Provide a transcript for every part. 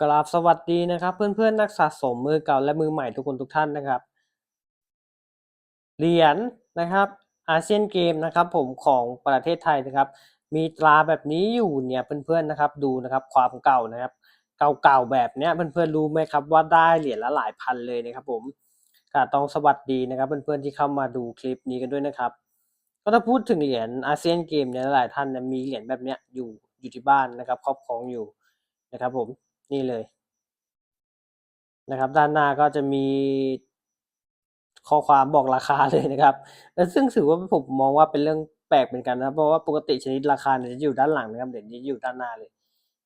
กราบสวัสดีนะครับ เพื่อนๆนักสะสมมือเก่าและมือใหม่ทุกคนทุกท่านนะครับ เหรียญนะครับอาเซียนเกมนะครับผมของประเทศไทยนะครับ มีตราแบบนี้อยู่เนี่ยเพื่อนๆนะครับดูนะครับความเก่านะครับ เก่าๆแบบเนี้ยเพื่อนๆรู้ไหมครับว่าได้เหรียญละหลายพันเลยนะครับผมก็ต้องสวัสดีนะครับเพื่อนๆที่เข้ามาดูคลิปนี้กันด้วยนะครับก็ถ้าพูดถึงเหรียญอาเซียนเกมเนี่ยหลายท่านเนี่ยมีเหรียญแบบเนี้ยอยู่อยู่ที่บ้านนะครับครอบครองอยู่นะครับผม นี่เลย นะครับ ด้านหน้าก็จะมีข้อความบอกราคาเลยนะครับ และซึ่งถือว่าผมมองว่าเป็นเรื่องแปลกเหมือนกันนะเพราะว่าปกติชนิดราคาเนี่ยจะอยู่ด้านหลังนะครับเหรียญนี้อยู่ด้านหน้าเลย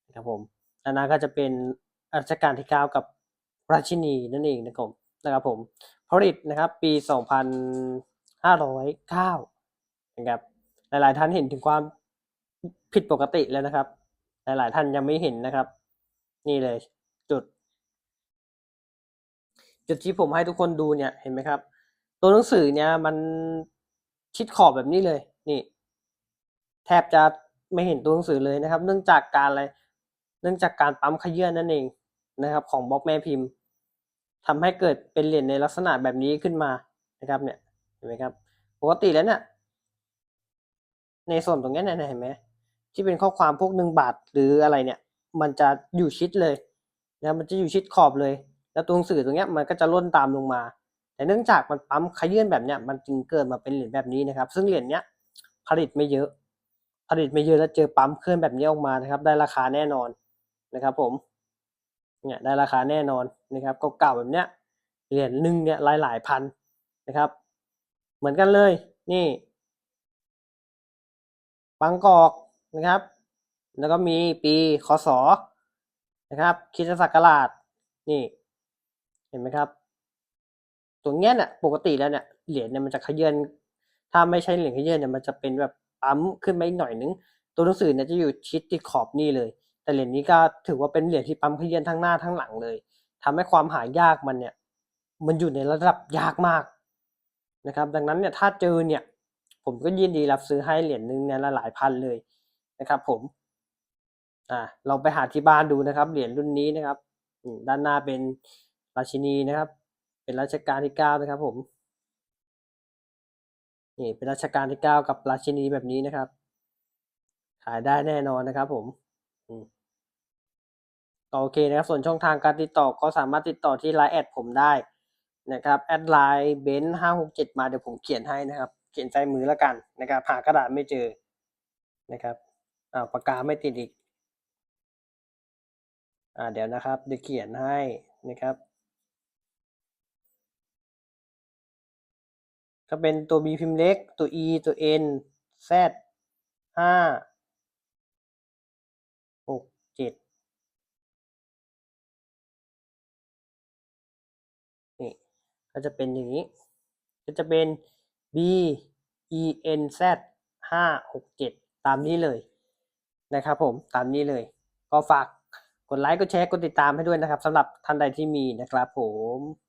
นะครับผมด้านหน้าก็จะเป็นรัชกาลที่เก้ากับราชินีนั่นเองนะครับผมนะครับผมผลิตนะครับปีสองพันห้าร้อยเก้านะครับหลายๆท่านเห็นถึงความผิดปกติแล้วนะครับ หลายๆท่านยังไม่เห็นนะครับ นี่เลยจุด จุดที่ผมให้ทุกคนดูเนี่ยเห็นไหมครับ ตัวหนังสือเนี่ยมันชิดขอบแบบนี้เลย นี่ แทบจะไม่เห็นตัวหนังสือเลยนะครับ เนื่องจากการอะไรเนื่องจากการปั๊มขยื่นนั่นเองนะครับ ของบล็อกแม่พิมพ์ทำให้เกิดเป็นเหรียญในลักษณะแบบนี้ขึ้นมานะครับเนี่ยเห็นไหมครับปกติแล้วเนี่ยในส่วนตรงนี้เนี่ยเห็นไหมที่เป็นข้อความพวกหนึ่งบาทหรืออะไรเนี่ย มันจะอยู่ชิดเลยนะมันจะอยู่ชิดขอบเลย แล้วตัวหนังสือตรงเนี้ยมันก็จะล่นตามลงมา แต่เนื่องจากมันปั๊มขยื่นแบบเนี้ยมันจึงเกิดมาเป็นเหรียญแบบนี้นะครับ ซึ่งเหรียญเนี้ยผลิตไม่เยอะ ผลิตไม่เยอะแล้วเจอปั๊มเคลื่อนแบบนี้ออกมานะครับ ได้ราคาแน่นอนนะครับ ผมเนี่ยได้ราคาแน่นอนนะครับเก่าๆแบบเนี้ยเหรียญหนึ่งเนี่ยหลายหลายๆพันนะครับ เหมือนกันเลยนี่บางกอกนะครับ แล้วก็มีปีคศนะครับคริสตศักราชนี่ เห็นไหมครับตรงเนี้ยเนี่ยปกติแล้วเนี่ยเหรียญเนี่ยมันจะขยื่นถ้าไม่ใช่เหรียญขยื่นเนี่ยมันจะเป็นแบบปั๊มขึ้นมาอีกหน่อยนึง ตัวหนังสือเนี่ยจะอยู่ชิดติดขอบนี่เลย แต่เหรียญนี้ก็ถือว่าเป็นเหรียญที่ปั๊มขยื่นทั้งหน้าทั้งหลังเลยทำให้ความหายากมันเนี่ย มันอยู่ในระดับยากมากนะครับ ดังนั้นเนี่ยถ้าเจอเนี่ย ผมก็ยินดีรับซื้อให้เหรียญหนึ่งเนี่ยละหลายพันเลยนะครับ ผม อ่าลองไปหาที่บ้านดูนะครับ เหรียญรุ่นนี้นะครับด้านหน้าเป็นราชินีนะครับ เป็นรัชกาลที่เก้านะครับ ผมนี่เป็นรัชกาลที่เก้ากับราชินีแบบนี้นะครับ ขายได้แน่นอนนะครับ ผมอืมก็โอเคนะครับ ส่วนช่องทางการติดต่อก็สามารถติดต่อที่ไลน์แอดผมได้นะครับแอดไลน์เบนห้าหกเจ็ดมาเดี๋ยวผมเขียนให้นะครับ เขียนใส่มือแล้วกันนะครับหากระดาษไม่เจอนะครับอ่าปากกาไม่ติดอีก อ่าเดี๋ยวนะครับเดี๋ยวเขียนให้นะครับ ก็เป็นตัว B พิมพ์เล็ก ตัว E ตัว N Z ห้าหกเจ็ดนี่ก็จะเป็นอย่างนี้ ก็จะเป็น B E N Z ห้าหกเจ็ดตามนี้เลยนะครับผมตามนี้เลย ก็ฝาก กดไลค์กดแชร์กดติดตามให้ด้วยนะครับสำหรับท่านใดที่มีนะครับผม